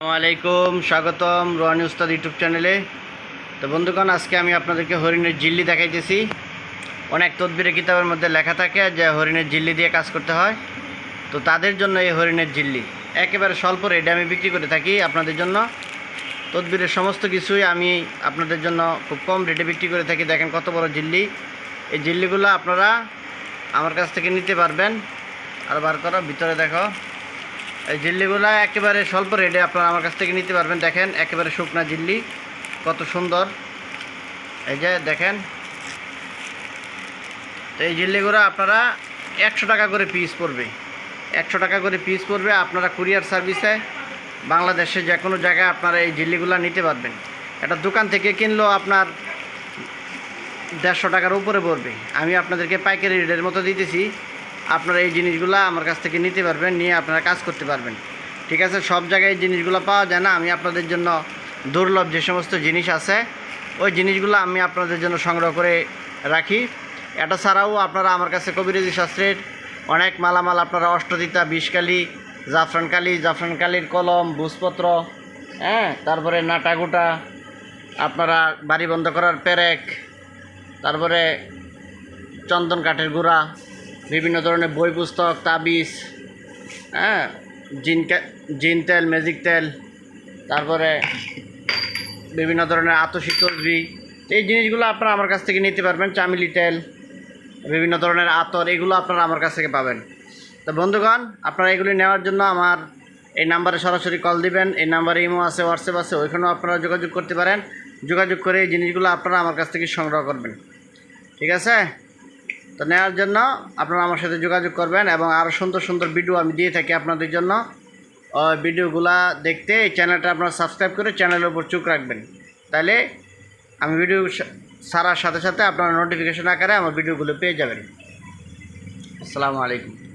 আলাইকুম, স্বাগতম রোহানি উস্তাদ ইউটিউব চ্যানেলে। তো বন্ধুগণ, আজকে আমি আপনাদেরকে হরিণের জিল্লি দেখাইতেছি। অনেক তদবিরে কিতাবের মধ্যে লেখা থাকে যে হরিণের জিল্লি দিয়ে কাজ করতে হয়। তো তাদের জন্য এই হরিণের জিল্লি। একেবারে স্বল্প রেটে আমি বিক্রি করে থাকি আপনাদের জন্য। তদবিরের সমস্ত কিছুই আমি আপনাদের জন্য খুব কম রেটে বিক্রি করে থাকি। দেখেন কত বড় জিল্লি। এই জিল্লিগুলো আপনারা আমার কাছ থেকে নিতে পারবেন। আর বার করো, ভিতরে দেখো। এই জিল্লিগুলো একেবারে স্বল্প রেটে আপনারা আমার কাছ থেকে নিতে পারবেন। দেখেন, একেবারে শুকনা জিল্লি কত সুন্দর। এই যে দেখেন, তো এই জিল্লিগুলো আপনারা একশো টাকা করে পিস পড়বে। একশো টাকা করে পিস পড়বে আপনারা কুরিয়ার সার্ভিসে, বাংলাদেশে যে কোনো জায়গায় আপনারা এই জিল্লিগুলো নিতে পারবেন। একটা দোকান থেকে কিনলেও আপনার দেড়শো টাকার উপরে পড়বে। আমি আপনাদেরকে পাইকারি রেটের মতো দিতেছি। আপনারা এই জিনিসগুলো আমার কাছ থেকে নিতে পারবেন, নিয়ে আপনারা কাজ করতে পারবেন। ঠিক আছে? সব জায়গায় এই জিনিসগুলো পাওয়া যায় না। আমি আপনাদের জন্য দুর্লভ যে সমস্ত জিনিস আছে, ওই জিনিসগুলো আমি আপনাদের জন্য সংগ্রহ করে রাখি। এটা ছাড়াও আপনারা আমার কাছে কবিরাজি শাস্ত্রের অনেক মালামাল আপনারা অষ্টদিতা, বিষকালি জাফরানকালি জাফরানকালির কলম ভূষপত্র হ্যাঁ? তারপরে নাটাগুটা আপনারা বাড়ি বন্ধ করার পেরেক, তারপরে চন্দন কাঠের গুঁড়া বিভিন্ন ধরনের বই পুস্তক, তাবিজ হ্যাঁ জিন জিন তেল, ম্যাজিক তেল, তারপরে বিভিন্ন ধরনের আতসী তসবি এই জিনিসগুলো আপনারা আমার কাছ থেকে নিতে পারবেন, চামিলি তেল, বিভিন্ন ধরনের আতর, এগুলো আপনারা আমার কাছ থেকে পাবেন। তো বন্ধুগণ, আপনারা এগুলি নেওয়ার জন্য আমার এই নাম্বারে সরাসরি কল দিবেন, এই নাম্বারে ইমো আছে, হোয়াটসঅ্যাপ আছে, ওইখানেও আপনারা যোগাযোগ করতে পারেন। যোগাযোগ করে এই জিনিসগুলো আপনারা আমার কাছ থেকে সংগ্রহ করবেন। ঠিক আছে? তো নেওয়ার জন্য আপনারা আমার সাথে যোগাযোগ করবেন এবং আরও সুন্দর সুন্দর ভিডিও আমি দিয়ে থাকি আপনাদের জন্য। ভিডিওগুলা দেখতে এই চ্যানেলটা আপনারা সাবস্ক্রাইব করে চ্যানেলের উপর চোখ রাখবেন। তাহলে আমি ভিডিও সারার সাথে সাথে আপনারা নোটিফিকেশন আকারে আমার ভিডিওগুলো পেয়ে যাবেন। আসসালামু আলাইকুম।